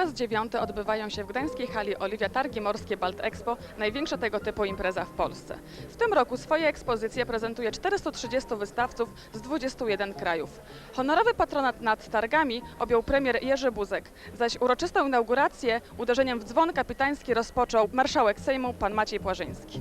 Raz dziewiąty odbywają się w gdańskiej hali Oliwia Targi Morskie Balt Expo, największa tego typu impreza w Polsce. W tym roku swoje ekspozycje prezentuje 430 wystawców z 21 krajów. Honorowy patronat nad targami objął premier Jerzy Buzek, zaś uroczystą inaugurację uderzeniem w dzwon kapitański rozpoczął marszałek Sejmu pan Maciej Płażyński.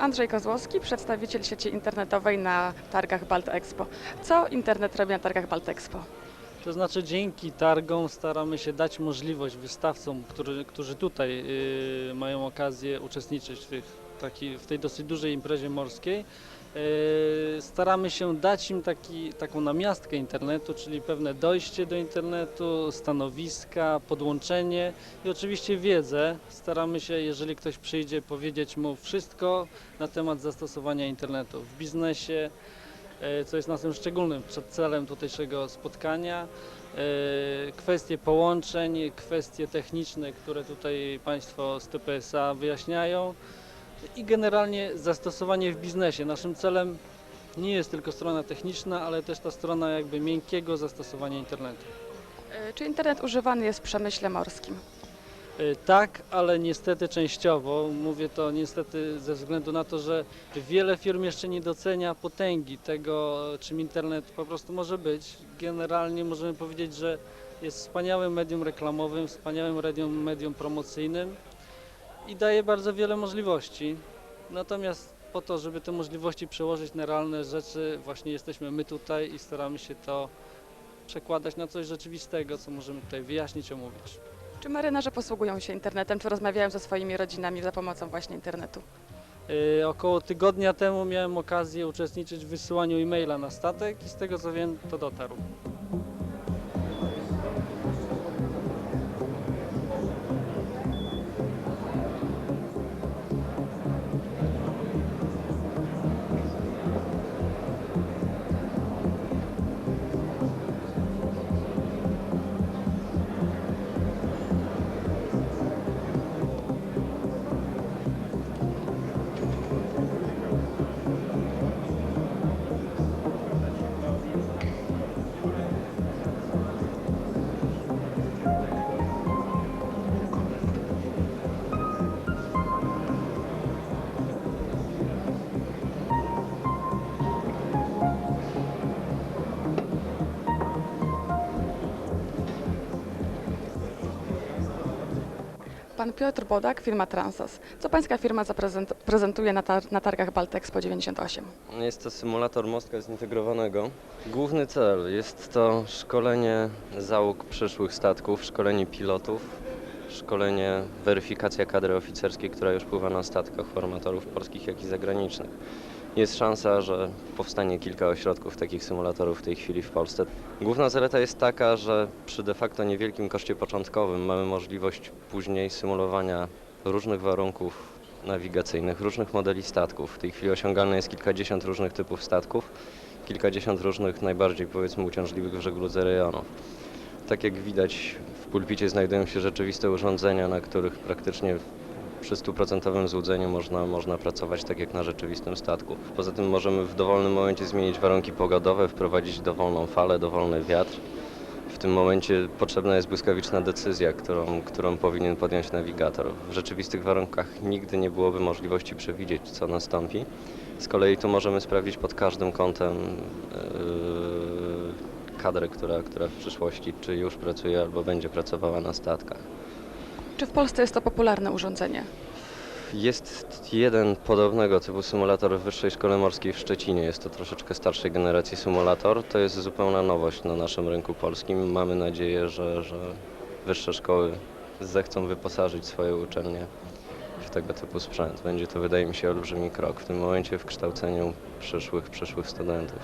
Andrzej Kozłowski, przedstawiciel sieci internetowej na targach Balt Expo. Co internet robi na targach Balt Expo? To znaczy dzięki targom staramy się dać możliwość wystawcom, którzy, którzy tutaj y, mają okazję uczestniczyć w, tych, taki, w tej dosyć dużej imprezie morskiej. Y, staramy się dać im taki, taką namiastkę internetu, czyli pewne dojście do internetu, stanowiska, podłączenie i oczywiście wiedzę. Staramy się, jeżeli ktoś przyjdzie, powiedzieć mu wszystko na temat zastosowania internetu w biznesie, e, co jest naszym szczególnym celem tutejszego spotkania. E, Kwestie połączeń, kwestie techniczne, które tutaj Państwo z TPSA wyjaśniają i generalnie zastosowanie w biznesie. Naszym celem nie jest tylko strona techniczna, ale też ta strona jakby miękkiego zastosowania internetu. Y, Czy internet używany jest w przemyśle morskim? E, Tak, ale niestety częściowo. Mówię to niestety ze względu na to, że wiele firm jeszcze nie docenia potęgi tego, czym internet po prostu może być. Generalnie możemy powiedzieć, że jest wspaniałym medium reklamowym, wspaniałym medium, medium promocyjnym i daje bardzo wiele możliwości. Natomiast po to, żeby te możliwości przełożyć na realne rzeczy, właśnie jesteśmy my tutaj i staramy się to przekładać na coś rzeczywistego, co możemy tutaj wyjaśnić, omówić. Czy marynarze posługują się internetem, czy rozmawiają ze swoimi rodzinami za pomocą właśnie internetu? Yy, Około tygodnia temu miałem okazję uczestniczyć w wysyłaniu e-maila na statek i z tego co wiem to dotarł. Pan Piotr Bodak, firma Transas. Co pańska firma prezentuje na, tar- na targach Balt Expo 98? Jest to symulator mostka zintegrowanego. Główny cel jest to szkolenie załóg przyszłych statków, szkolenie pilotów, szkolenie, weryfikacja kadry oficerskiej, która już pływa na statkach formatorów polskich, jak i zagranicznych. Jest szansa, że powstanie kilka ośrodków takich symulatorów w tej chwili w Polsce. Główna zaleta jest taka, że przy de facto niewielkim koszcie początkowym mamy możliwość później symulowania różnych warunków nawigacyjnych, różnych modeli statków. W tej chwili osiągalne jest kilkadziesiąt różnych typów statków, kilkadziesiąt różnych najbardziej powiedzmy uciążliwych w żegludze rejonów. Tak jak widać w pulpicie znajdują się rzeczywiste urządzenia, na których praktycznie przy stuprocentowym złudzeniu można, można pracować tak jak na rzeczywistym statku. Poza tym możemy w dowolnym momencie zmienić warunki pogodowe, wprowadzić dowolną falę, dowolny wiatr. W tym momencie potrzebna jest błyskawiczna decyzja, którą, którą powinien podjąć nawigator. W rzeczywistych warunkach nigdy nie byłoby możliwości przewidzieć, co nastąpi. Z kolei tu możemy sprawdzić pod każdym kątem yy, kadrę, która, która w przyszłości czy już pracuje albo będzie pracowała na statkach. Czy w Polsce jest to popularne urządzenie? Jest jeden podobnego typu symulator w Wyższej Szkole Morskiej w Szczecinie. Jest to troszeczkę starszej generacji symulator. To jest zupełna nowość na naszym rynku polskim. Mamy nadzieję, że, że wyższe szkoły zechcą wyposażyć swoje uczelnie w tego typu sprzęt. Będzie to, wydaje mi się, olbrzymi krok w tym momencie w kształceniu przyszłych, przyszłych studentów.